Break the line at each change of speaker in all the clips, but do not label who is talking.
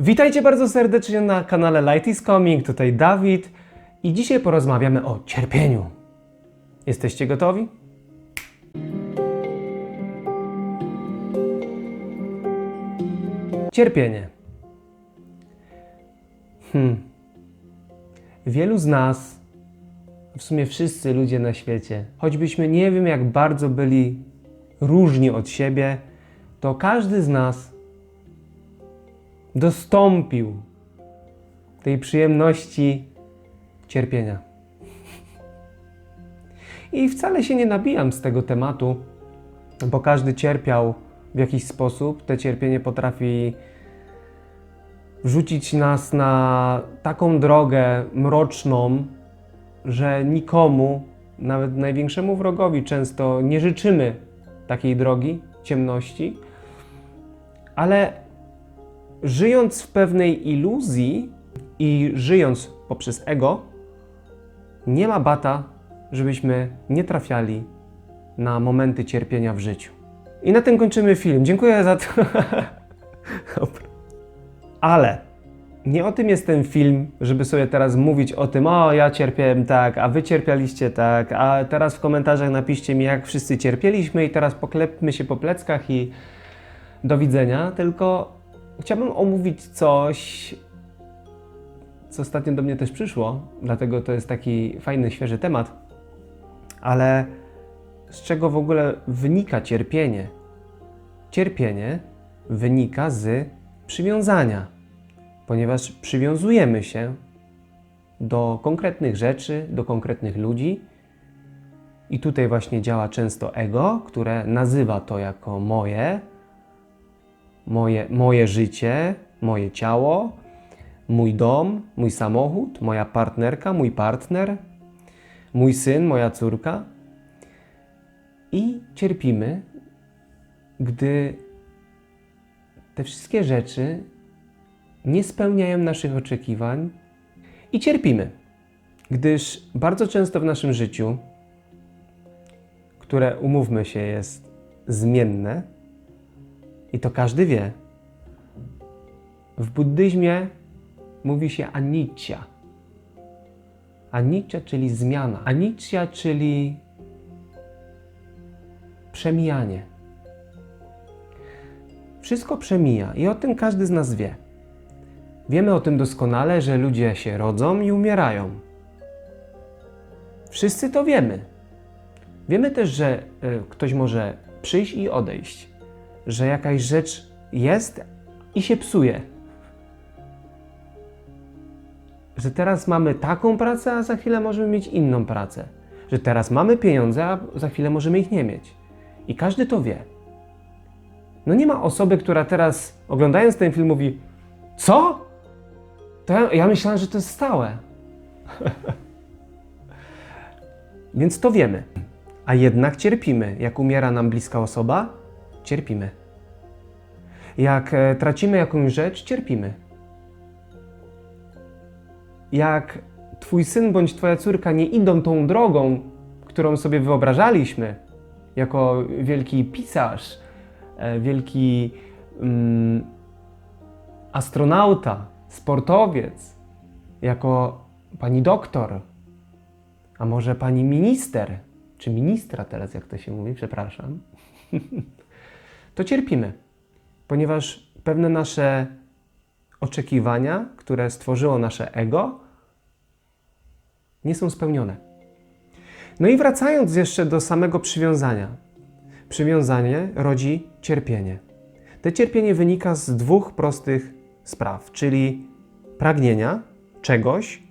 Witajcie bardzo serdecznie na kanale Light is Coming, tutaj Dawid i dzisiaj porozmawiamy o cierpieniu. Jesteście gotowi? Cierpienie. Hmm. Wielu z nas, w sumie wszyscy ludzie na świecie, choćbyśmy nie wiem jak bardzo byli różni od siebie, to każdy z nas dostąpił tej przyjemności cierpienia. I wcale się nie nabijam z tego tematu, bo każdy cierpiał w jakiś sposób. Te cierpienie potrafi wrzucić nas na taką drogę mroczną, że nikomu, nawet największemu wrogowi, często nie życzymy takiej drogi ciemności, ale żyjąc w pewnej iluzji i żyjąc poprzez ego, nie ma bata, żebyśmy nie trafiali na momenty cierpienia w życiu. I na tym kończymy film. Dziękuję za to. Dobra. Ale nie o tym jest ten film, żeby sobie teraz mówić o tym, o ja cierpiałem tak, a wy cierpialiście tak, a teraz w komentarzach napiszcie mi, jak wszyscy cierpieliśmy i teraz poklepmy się po pleckach i do widzenia, tylko chciałbym omówić coś, co ostatnio do mnie też przyszło, dlatego to jest taki fajny, świeży temat, ale z czego w ogóle wynika cierpienie? Cierpienie wynika z przywiązania, ponieważ przywiązujemy się do konkretnych rzeczy, do konkretnych ludzi. I tutaj właśnie działa często ego, które nazywa to jako moje, moje, moje życie, moje ciało, mój dom, mój samochód, moja partnerka, mój partner, mój syn, moja córka. I cierpimy, gdy te wszystkie rzeczy nie spełniają naszych oczekiwań i cierpimy, gdyż bardzo często w naszym życiu, które umówmy się jest zmienne, i to każdy wie, w buddyzmie mówi się anicca. Anicca, czyli zmiana. Anicca, czyli przemijanie. Wszystko przemija i o tym każdy z nas wie. Wiemy o tym doskonale, że ludzie się rodzą i umierają. Wszyscy to wiemy. Wiemy też, że y, ktoś może przyjść i odejść, że jakaś rzecz jest i się psuje. Że teraz mamy taką pracę, a za chwilę możemy mieć inną pracę. Że teraz mamy pieniądze, a za chwilę możemy ich nie mieć. I każdy to wie. No nie ma osoby, która teraz oglądając ten film mówi: Co? To ja, ja myślałem, że to jest stałe. Więc to wiemy. A jednak cierpimy. Jak umiera nam bliska osoba, cierpimy. Jak e, tracimy jakąś rzecz, cierpimy. Jak twój syn bądź twoja córka nie idą tą drogą, którą sobie wyobrażaliśmy, jako wielki pisarz, e, wielki mm, astronauta, sportowiec, jako pani doktor, a może pani minister, czy ministra teraz, jak to się mówi, przepraszam, to cierpimy, ponieważ pewne nasze oczekiwania, które stworzyło nasze ego, nie są spełnione. No i wracając jeszcze do samego przywiązania. Przywiązanie rodzi cierpienie. To cierpienie wynika z dwóch prostych spraw, czyli pragnienia czegoś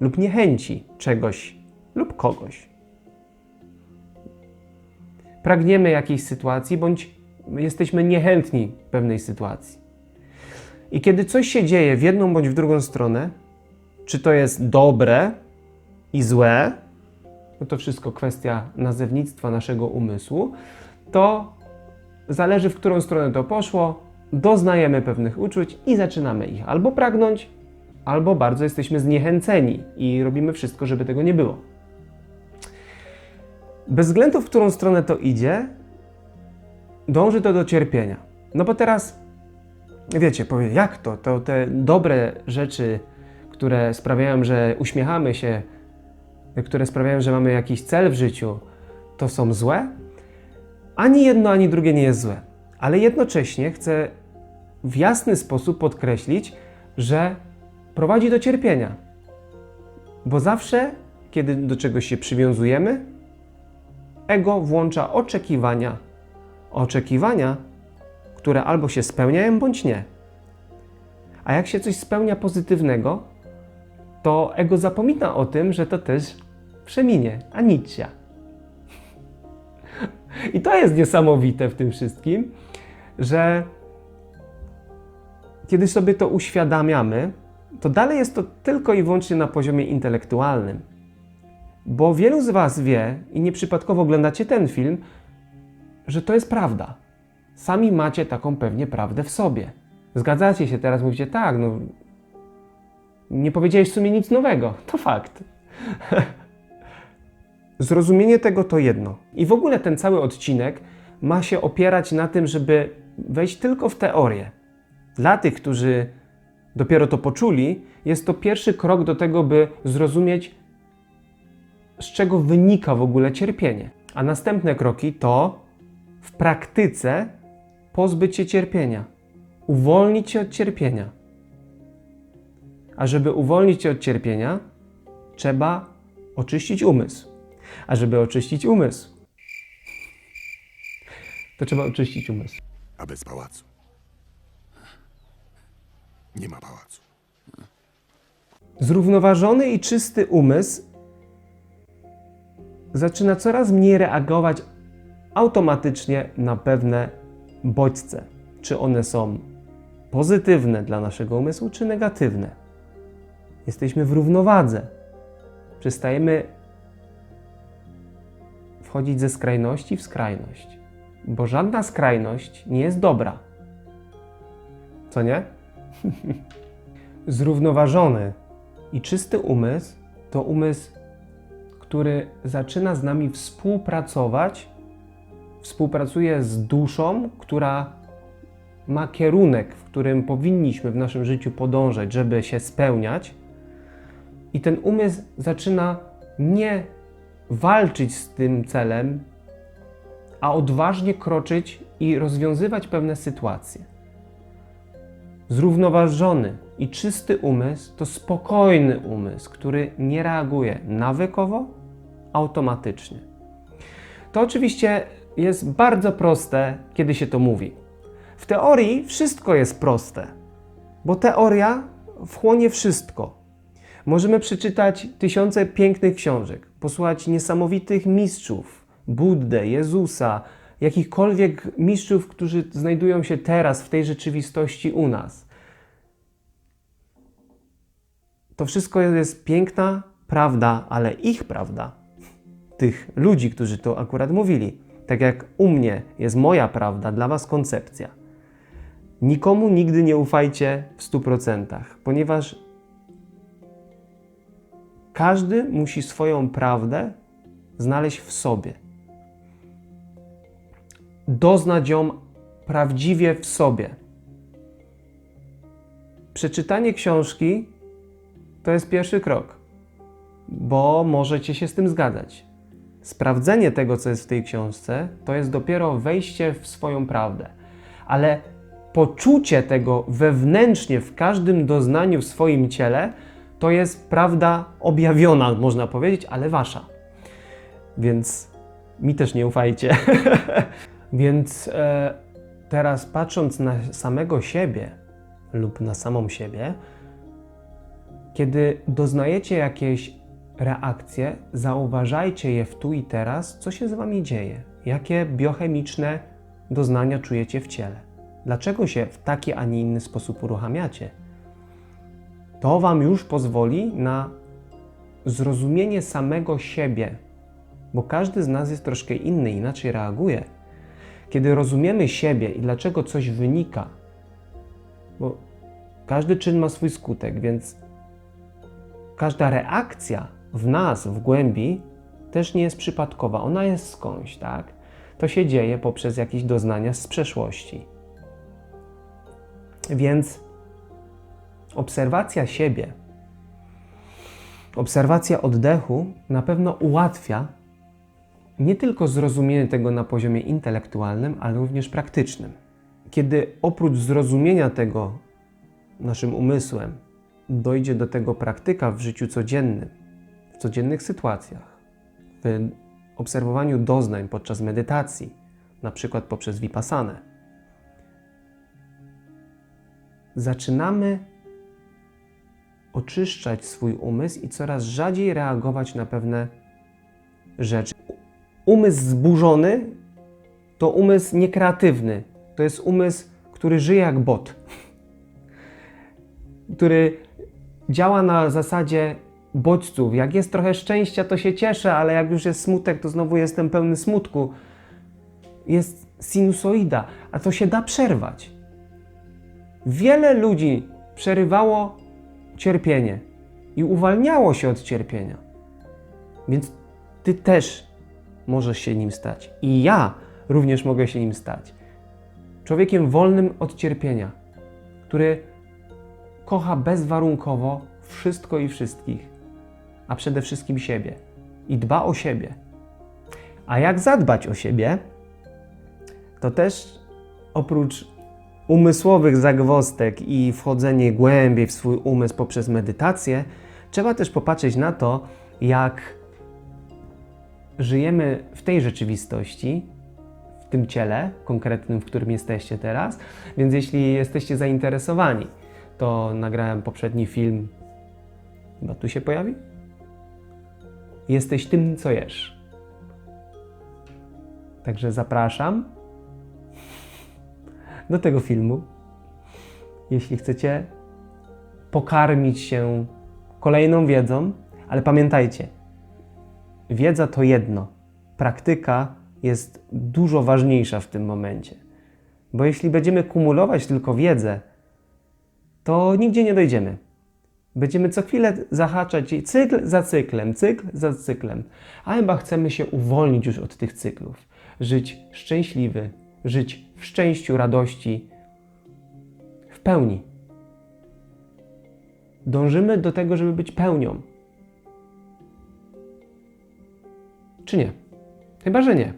lub niechęci czegoś lub kogoś. Pragniemy jakiejś sytuacji, bądź jesteśmy niechętni pewnej sytuacji. I kiedy coś się dzieje w jedną bądź w drugą stronę, czy to jest dobre i złe, no to wszystko kwestia nazewnictwa naszego umysłu, to zależy w którą stronę to poszło, doznajemy pewnych uczuć i zaczynamy ich albo pragnąć, albo bardzo jesteśmy zniechęceni i robimy wszystko, żeby tego nie było. Bez względu w którą stronę to idzie, dąży to do cierpienia. No bo teraz wiecie, powie, jak to? To te dobre rzeczy, które sprawiają, że uśmiechamy się, które sprawiają, że mamy jakiś cel w życiu, to są złe? Ani jedno, ani drugie nie jest złe. Ale jednocześnie chcę w jasny sposób podkreślić, że prowadzi do cierpienia. Bo zawsze, kiedy do czegoś się przywiązujemy, ego włącza oczekiwania. Oczekiwania, które albo się spełniają, bądź nie. A jak się coś spełnia pozytywnego, to ego zapomina o tym, że to też przeminie, a nicia. I to jest niesamowite w tym wszystkim, że kiedy sobie to uświadamiamy, to dalej jest to tylko i wyłącznie na poziomie intelektualnym. Bo wielu z Was wie, i nieprzypadkowo oglądacie ten film, że to jest prawda. Sami macie taką pewnie prawdę w sobie. Zgadzacie się teraz, mówicie, tak, no. Nie powiedziałeś w sumie nic nowego. To fakt. Zrozumienie tego to jedno. I w ogóle ten cały odcinek ma się opierać na tym, żeby wejść tylko w teorię. Dla tych, którzy dopiero to poczuli, jest to pierwszy krok do tego, by zrozumieć, z czego wynika w ogóle cierpienie. A następne kroki to w praktyce pozbyć się cierpienia, uwolnić się od cierpienia. A żeby uwolnić się od cierpienia, trzeba oczyścić umysł. A żeby oczyścić umysł, to trzeba oczyścić umysł.
A bez pałacu. Nie ma pałacu.
Zrównoważony i czysty umysł zaczyna coraz mniej reagować automatycznie na pewne bodźce. Czy one są pozytywne dla naszego umysłu, czy negatywne. Jesteśmy w równowadze. Przestajemy wchodzić ze skrajności w skrajność, bo żadna skrajność nie jest dobra. Co nie? Zrównoważony i czysty umysł to umysł, który zaczyna z nami współpracować, współpracuje z duszą, która ma kierunek, w którym powinniśmy w naszym życiu podążać, żeby się spełniać. I ten umysł zaczyna nie walczyć z tym celem, a odważnie kroczyć i rozwiązywać pewne sytuacje. Zrównoważony i czysty umysł to spokojny umysł, który nie reaguje nawykowo, automatycznie. To oczywiście jest bardzo proste, kiedy się to mówi. W teorii wszystko jest proste, bo teoria wchłonie wszystko. Możemy przeczytać tysiące pięknych książek, posłuchać niesamowitych mistrzów, Buddę, Jezusa, jakichkolwiek mistrzów, którzy znajdują się teraz w tej rzeczywistości u nas. To wszystko jest piękna prawda, ale ich prawda, tych ludzi, którzy to akurat mówili, tak jak u mnie jest moja prawda, dla Was koncepcja. Nikomu nigdy nie ufajcie w 100%, ponieważ każdy musi swoją prawdę znaleźć w sobie. Doznać ją prawdziwie w sobie. Przeczytanie książki to jest pierwszy krok, bo możecie się z tym zgadzać. Sprawdzenie tego, co jest w tej książce, to jest dopiero wejście w swoją prawdę. Ale poczucie tego wewnętrznie w każdym doznaniu w swoim ciele to jest prawda objawiona, można powiedzieć, ale wasza. Więc mi też nie ufajcie. Więc e, teraz patrząc na samego siebie lub na samą siebie, kiedy doznajecie jakieś reakcje, zauważajcie je w tu i teraz, co się z wami dzieje, jakie biochemiczne doznania czujecie w ciele. Dlaczego się w taki, a nie inny sposób uruchamiacie? To Wam już pozwoli na zrozumienie samego siebie, bo każdy z nas jest troszkę inny, inaczej reaguje. Kiedy rozumiemy siebie i dlaczego coś wynika, bo każdy czyn ma swój skutek, więc każda reakcja w nas, w głębi, też nie jest przypadkowa. Ona jest skądś, tak? To się dzieje poprzez jakieś doznania z przeszłości. Więc obserwacja siebie, obserwacja oddechu na pewno ułatwia nie tylko zrozumienie tego na poziomie intelektualnym, ale również praktycznym. Kiedy oprócz zrozumienia tego naszym umysłem dojdzie do tego praktyka w życiu codziennym, codziennych sytuacjach, w obserwowaniu doznań podczas medytacji, na przykład poprzez vipassanę, zaczynamy oczyszczać swój umysł i coraz rzadziej reagować na pewne rzeczy. Umysł zburzony to umysł niekreatywny. To jest umysł, który żyje jak bot, który działa na zasadzie bodźców. Jak jest trochę szczęścia, to się cieszę, ale jak już jest smutek, to znowu jestem pełny smutku. Jest sinusoida, a to się da przerwać. Wiele ludzi przerywało cierpienie i uwalniało się od cierpienia. Więc ty też możesz się nim stać. I ja również mogę się nim stać. Człowiekiem wolnym od cierpienia, który kocha bezwarunkowo wszystko i wszystkich, a przede wszystkim siebie i dba o siebie. A jak zadbać o siebie, to też oprócz umysłowych zagwostek i wchodzenie głębiej w swój umysł poprzez medytację, trzeba też popatrzeć na to, jak żyjemy w tej rzeczywistości, w tym ciele konkretnym, w którym jesteście teraz. Więc jeśli jesteście zainteresowani, to nagrałem poprzedni film. Chyba tu się pojawi? Jesteś tym, co jesz. Także zapraszam do tego filmu. Jeśli chcecie pokarmić się kolejną wiedzą, ale pamiętajcie, wiedza to jedno, praktyka jest dużo ważniejsza w tym momencie. Bo jeśli będziemy kumulować tylko wiedzę, to nigdzie nie dojdziemy. Będziemy co chwilę zahaczać cykl za cyklem, cykl za cyklem. A chyba chcemy się uwolnić już od tych cyklów. Żyć szczęśliwy, żyć w szczęściu, radości, w pełni. Dążymy do tego, żeby być pełnią. Czy nie? Chyba, że nie.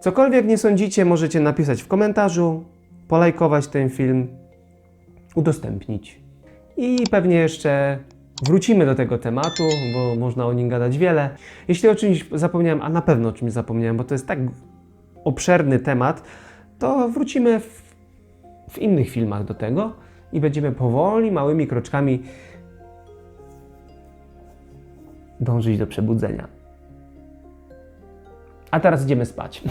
Cokolwiek nie sądzicie, możecie napisać w komentarzu, polajkować ten film, udostępnić. I pewnie jeszcze wrócimy do tego tematu, bo można o nim gadać wiele. Jeśli o czymś zapomniałem, a na pewno o czymś zapomniałem, bo to jest tak obszerny temat, to wrócimy w, w innych filmach do tego i będziemy powoli, małymi kroczkami dążyć do przebudzenia. A teraz idziemy spać.